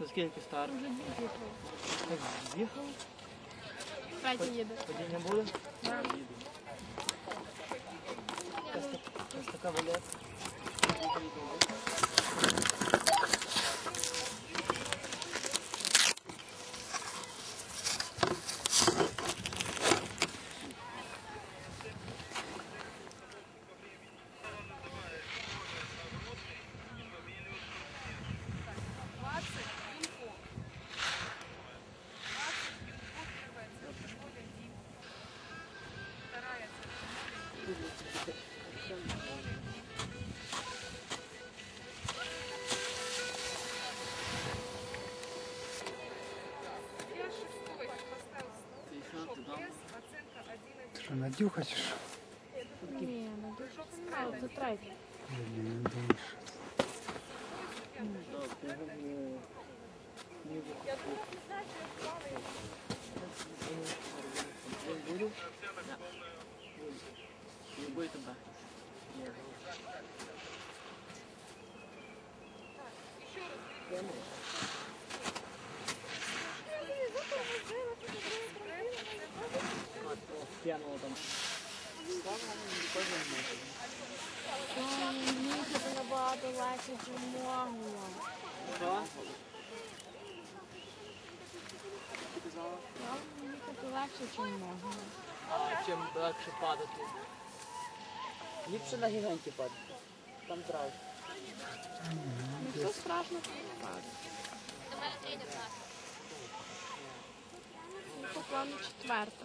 За скільки стар? Так, з'їхав? Третій їде. Падіння буде? Так- Ось така валет. Що, Надюха чи що? Ні, ну дуже мало, це третій. Блін, не думаю, що. Буду? Не П'яного там. Мені це набагато легше, ніж могло. Мені це легше, ніж могло. А чим легше падати? Ліпше на гіганті падати. Там трав. Ну що страшно, то не падає. Ну, По плану четверта.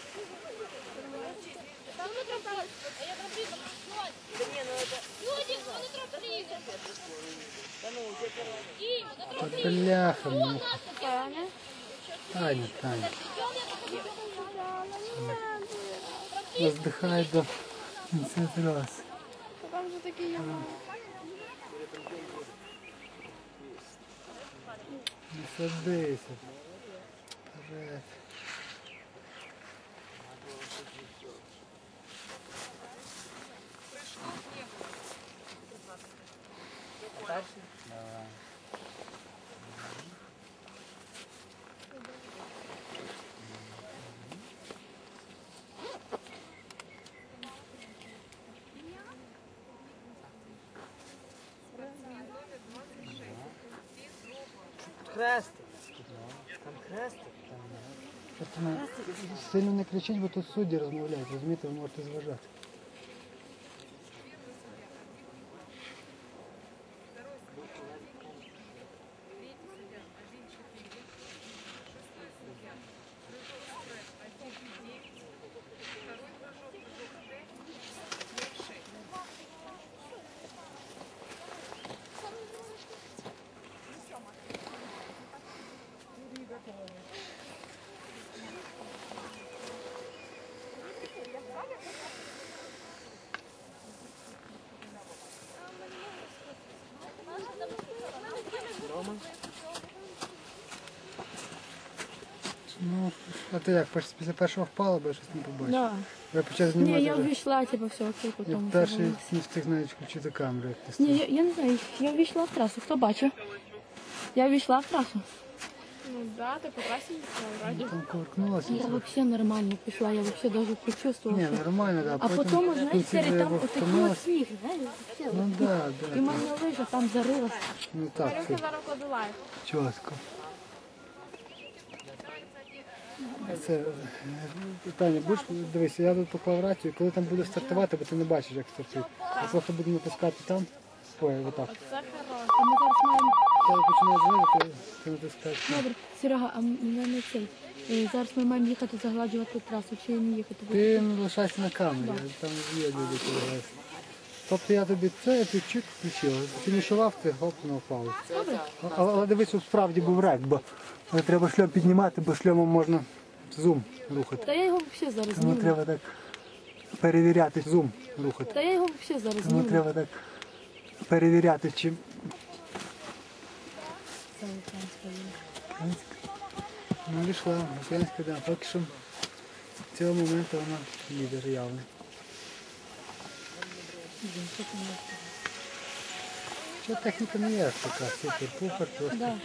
нагорнула на трамплін. швидкість не втратили. Є. Петро, ну що за сра? Та бляха, муха. Таня? Таня, Таня. Воздыхай до 50 раз. Там вже такі є. Не садися. Вперед. Перший? Давай. Хрестик. Там хрестик. Сильно не кричіть, бо тут судді розмовляють, розумієте, ви можете зважати. Дома. Ну, а ти як, після першого впала, бо я щось не побачив. Да. Ви знімати. Ні, я вже. увійшла, типу, все окей, Я потім. перший не встиг навіть включити камеру, як ти Ні, я, я не знаю, я увійшла в трасу, хто бачив? Я увійшла в трасу. Ну да, ты по трассе не. Там. Я вообще нормально пішла, я вообще даже почувствовала. Що- нормально, да. А потім, в знаєш, кінці там як отакий втомилась. от сніг, знаєш, вообще. Ну да, І да. мене лижа там зарилась. Ну так, це зараз лайк. чітко. Це питання, будеш дивися, я тут поклав рацію, коли там буде стартувати, бо ти не бачиш, як стартує. Я просто буду натискати там, ой, отак. Це хороше. А ми зараз маємо. Коли починає дзвонити, ти, там. Добре, Серега, а мене цей. е, Зараз ми маємо їхати загладжувати трасу, чи не їхати? Ти не лишайся на камері, там є люди коли Тобто я тобі це, я тобі чик включив, фінішував, ти гоп на впав. Але, але дивись, тут справді був рек, бо треба шльом піднімати, бо шльомом можна зум рухати. Та я його взагалі зараз Тому зніму. треба так перевіряти зум рухати. Та я його взагалі зараз Тому зніму. треба так перевіряти, чи українська є. українська. Ну, да. Поки що з цього моменту вона лідер явний. Що? Що техніка не є така супер-пупер, просто, Да,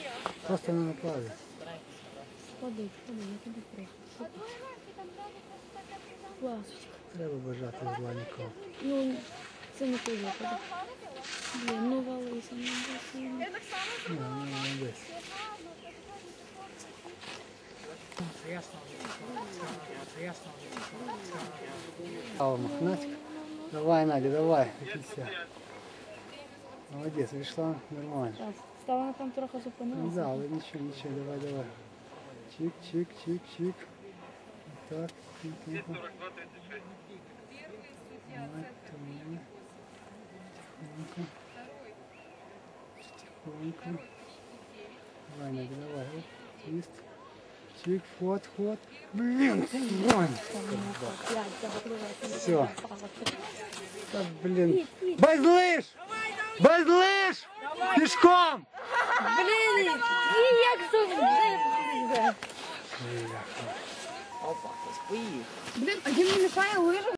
просто на ходи, ходи, я тобі прошу. Треба бажати зла нікого. Ну, це не твоє, ходи. Блін, ну валися, ну валися. Ну, ну, молодець. Алла Махнатик. Давай, Надя, давай, до кінця. Молодець, вийшла нормально. Так, стала вона там трохи Ну зупинилася. да, але нічого, нічого, давай, давай. Чик, чик, чик, чик. Так, тихо. Давай, давай. Тихонько. Тихонько. Давай, Надя, давай. Оп, твист. Чик, ход, ход. Блин, вон. Все. Та, блін. Без лиш! Без лиш! Пішком! Блін, і як завжди. Опа, хтось поїв. Блін, а він не мішає лижу?